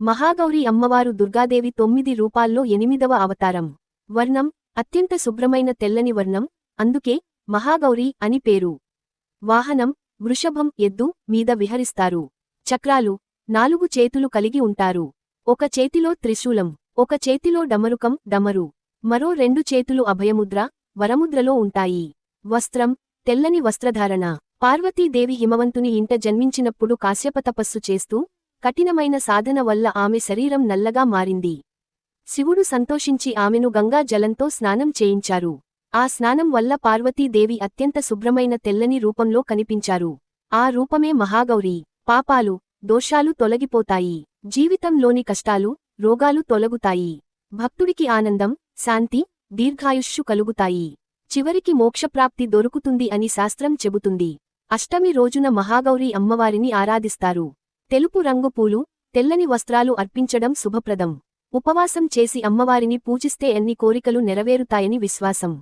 మహాగౌరి అమ్మవారు దుర్గాదేవి తొమ్మిది రూపాల్లో ఎనిమిదవ అవతారం. వర్ణం అత్యంత శుభ్రమైన తెల్లని వర్ణం అందుకే మహాగౌరి అని పేరు. వాహనం వృషభం ఎద్దు మీద విహరిస్తారు. చక్రాలు నాలుగు చేతులు కలిగి ఉంటారు. ఒక చేతిలో త్రిశూలం ఒక చేతిలో డమరుకం డమరు. మరో రెండు చేతులు అభయముద్ర వరముద్రలో ఉంటాయి. వస్త్రం తెల్లని వస్త్రధారణ. పార్వతీదేవి హిమవంతుని ఇంట జన్మించినప్పుడు కాశ్యప తపస్సు చేస్తూ కఠినమైన సాధన వల్ల ఆమె శరీరం నల్లగా మారింది. శివుడు సంతోషించి ఆమెను గంగా జలంతో స్నానం చేయించారు. ఆ స్నానం వల్ల పార్వతీదేవి అత్యంత శుభ్రమైన తెల్లని రూపంలో కనిపించారు. ఆ రూపమే మహాగౌరీ. పాపాలు దోషాలు తొలగిపోతాయి. జీవితంలోని కష్టాలు రోగాలు తొలగుతాయి. భక్తుడికి ఆనందం శాంతి దీర్ఘాయుష్షు కలుగుతాయి. చివరికి మోక్షప్రాప్తి దొరుకుతుంది అని శాస్త్రం చెబుతుంది. అష్టమి రోజున మహాగౌరి అమ్మవారిని ఆరాధిస్తారు. తెలుపు రంగు పూలు తెల్లని వస్త్రాలు అర్పించడం శుభప్రదం. ఉపవాసం చేసి అమ్మవారిని పూజిస్తే ఎన్ని కోరికలు నెరవేరుతాయని విశ్వాసం.